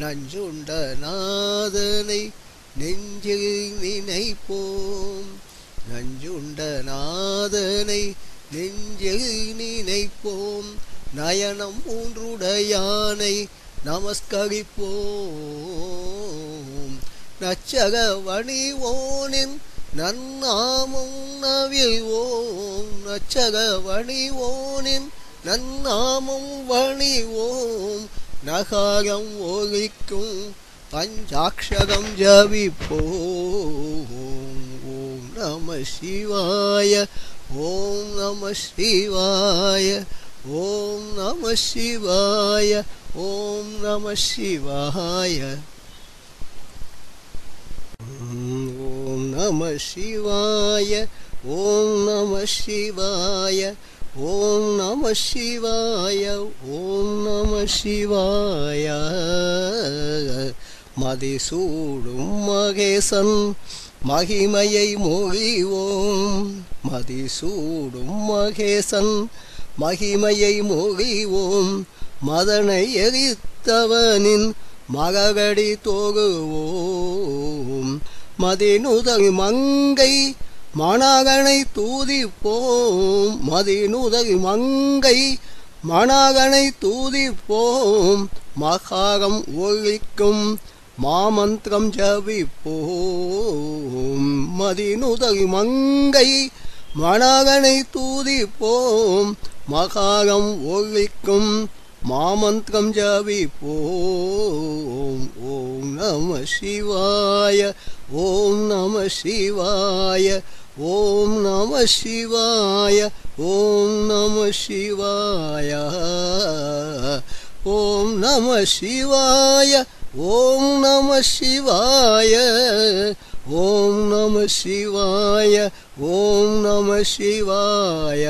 நஞ்சுண்ட நாதனை நெஞ்சில் நினைப்போம். நஞ்சுண்ட நாதனை நெஞ்சில் நினைப்போம். நயனம் மூன்றுடையானை நமஸ்கரிப்போம். நச்சக வணிவோனின் நன்னாமும் நவிழ்வோம் நச்சக வணிவோனின் நன்னாமும் வணிவோம் நகாரம் ஒலிக்கும் பஞ்சாட்சரம் ஜபிப்போம் ஓம் நம சிவாய ஓம் நம சிவாய ஓம் நம சிவாய ஓம் நம சிவாய ஓம் நம சிவாய ஓம் நம சிவாய ஓம் நம சிவாய ஓம் நம சிவாய. மதிசூடும் மகேசன் மகிமையை மொழிவோம். மதிசூடும் மகேசன் மகிமையை மொழிவோம். மதனை எரித்தவனின் மகவடி தோகுவோம். மதினுதல் மங்கை மணாகனை தூதிப்போம் மதினுதல் மங்கை மணாகனை தூதிப்போம் மகாகம் ஒழிக்கும் மாமந்திரம் ஜபிப்போம் மதினுதல் மங்கை மணாகனை தூதிப்போம் மகாகம் ஒழிக்கும் மாமந்திரம் ஜபிப்போம் ஓம் நம சிவாய ஓம் நம சிவாய. ஓம் நம சிவாய ஓம் நம சிவாய. ஓம் நம சிவாய ஓம் நம சிவாய. ஓம் நம சிவாய ஓம் நம சிவாய.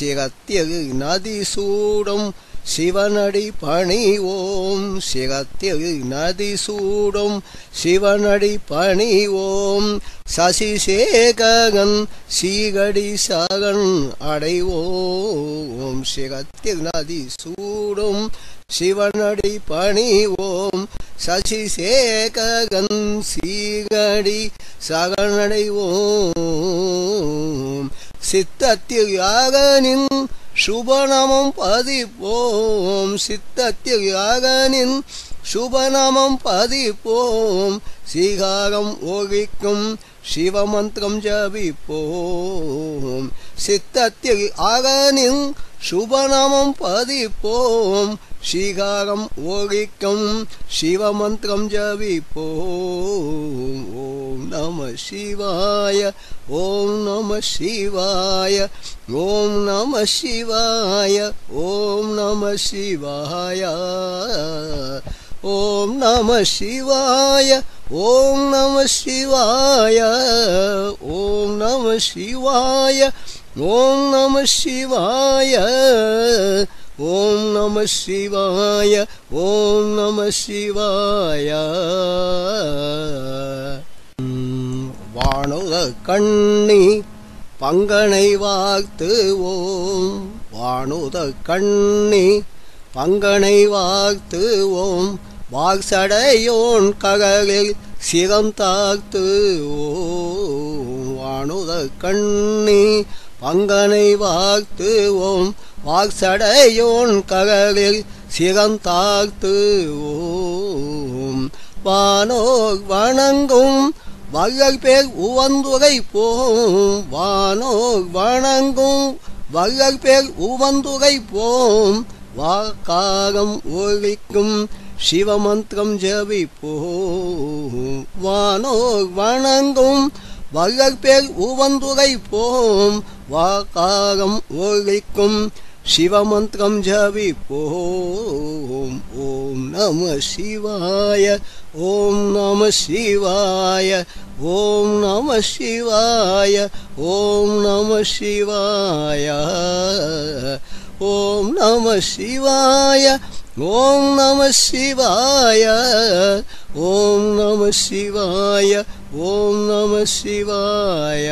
சிரத்தில் நதி சூடம் சிவனடி பணி ஓம் சிகத்தில் நதி சூடும் சிவனடி பணி ஓம் சசிசேகன் சீகடி சகன் அடைவோம் சிகத்தில் நதி சூடும் சிவனடி பணி ஓம் சசிசேகன் சீகடி சகனடைவோம் சித்தத்தில் யாகனின் சுபநாமம் பதிப்போம். சித்தத்தியாகனின் சுபநாமம் பதிப்போம். சீகாரம் ஒழிக்கும் சிவமந்திரம் ஜபிப்போம். சித்தத்தில் ஆகனின் சுபநாமம் பதிப்போம். சீகாரம் ஒழிக்கும் சிவமந்திரம் ஜபிப்போம். ஓம் நம சிவாய ஓம் நம சிவாய. ஓம் நம சிவாய ஓம் நம சிவாய. ஓம் நம சிவாய ஓம் நம சிவாய. ஓம் நம சிவாய ஓம் நம சிவாய. ஓம் நம சிவாய ஓம் நம சிவாய. வானுத கண்ணி பங்கனை வாத்து ஓம் வானுத கண்ணி பங்கனை வாத்து ஓம் வாக்சடையோன் ககலில் சிரம் தாத்து ஓம் வானுத கண்ணி பங்கனை வாத்து ஓம் வாக்சடையோன் ககலில் சிரம் தாத்து ஓம் வானோ வணங்கும் வள்ளல் பேர் உவந்துரை போம் வானோர் வணங்கும். வள்ளல் பேர் உவந்துரை போம் வாக்காரம் ஒழிக்கும். சிவமந்திரம் ஜபிப்போம் வானோர் வணங்கும். வள்ளல் பேர் உவந்துரை போம் வாக்காரம் ஒழிக்கும். शिवमन्त्रं जपिपोम् ॐ नमः शिवाय ॐ नमः शिवाय ॐ नमः शिवाय ॐ नमः शिवाय ॐ नमः शिवाय ॐ नमः शिवाय ॐ नमः शिवाय ॐ नमः शिवाय।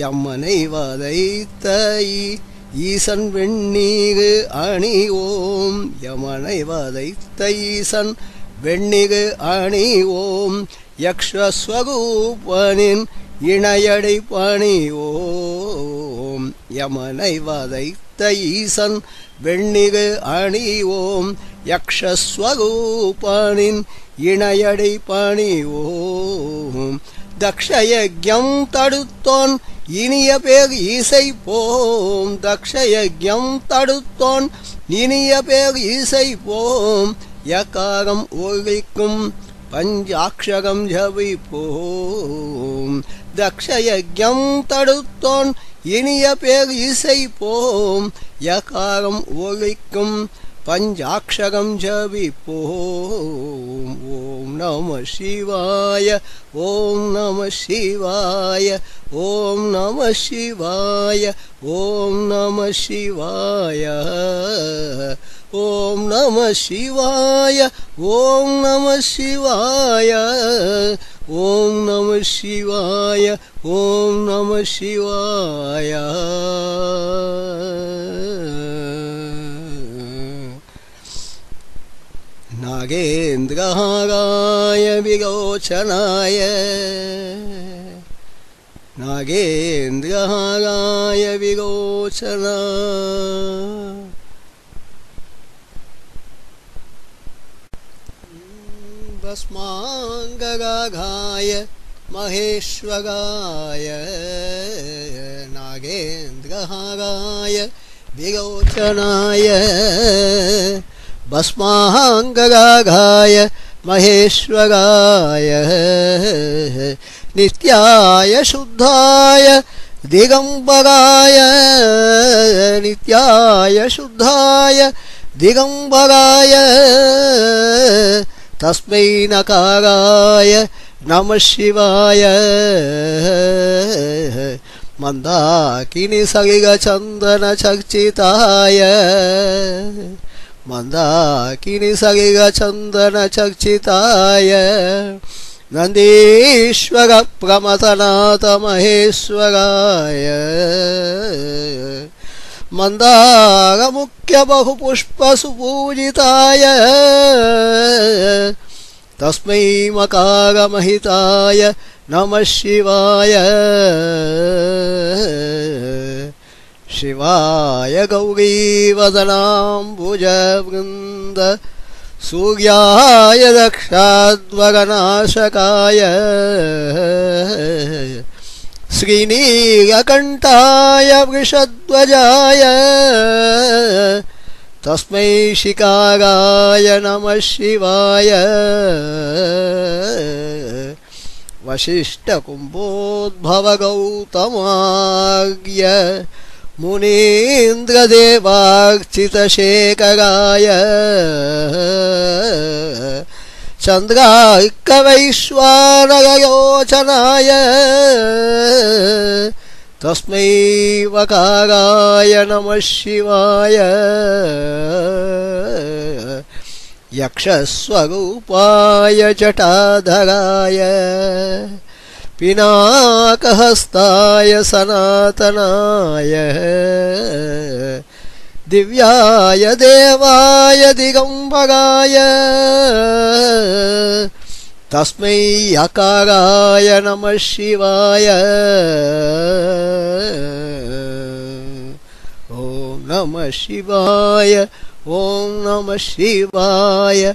எம்மனை வதைத்தை ஈசன் வெண்ணீகு அணி ஓம் யமனை வதைத்த ஈசன் வெண்ணிகு அணி ஓம் யக்ஷஸ்வகூபனின் இணையடை பணி ஓம் யமனை வதைத்த ஈசன் வெண்ணிகு அணி ஓம் யக்ஷஸ்வகூபனின் இணையடை பணி ஓம் தடுத்தோன் இனிய பேர் இசை போம் தக்ஷயஜம் தடுத்தோன். இனிய பேர் இசை போம் யக்காரம் ஒழிக்கும் பஞ்சாட்சரம் ஜபிப்போம். தக்ஷயஜம் தடுத்தோன் இனிய பேர் இசை போம் யக்காரம் ஒழிக்கும் पञ्चाक्षरं च विपो। ॐ नमः शिवाय ॐ नमः शिवाय ॐ नमः शिवाय ॐ नमः शिवाय। ॐ नमः शिवाय ॐ नमः शिवाय। ॐ नमः शिवाय ॐ नमः शिवाय। नागेन्द्रहाराय विरोचनाय नागेन्द्रहाराय विरोचना भस्माङ्गगाघाय महेश्वराय। नागेन्द्रहाराय विरोचनाय भस्माङ्गगाघाय महेश्वराय नित्याय शुद्धाय दिगम्बराय नित्याय शुद्धाय दिगम्बराय तस्मै नकाराय नमः शिवाय मन्दाकिनि सलिगचन्दनचर्चिताय मन्दाकिनि सलिगचन्दनचर्चिताय नन्दीश्वरप्रमथनाथमहेश्वराय मन्दारमुख्यबहुपुष्पसुपूजिताय तस्मै मकारमहिताय नमः शिवाय शिवाय गौरीवदनाम्बुजवृन्द सूर्याय दक्षाद्वरनाशकाय श्रीनीलकण्ठाय वृषध्वजाय। तस्मै शिकाराय नमः शिवाय। वसिष्ठकुम्भोद्भवगौतमार्य मुनीन्द्रदेवार्चितशेखराय। चन्द्रार्कवैश्वानरयोचनाय तस्मै वकाराय नमः शिवाय। यक्षस्वरूपाय जटाधराय। पिनाकहस्ताय सनातनाय। दिव्याय देवाय दिगम्बराय। तस्मै अकाराय नमः शिवाय। ॐ नमः शिवाय, ॐ नमः शिवाय।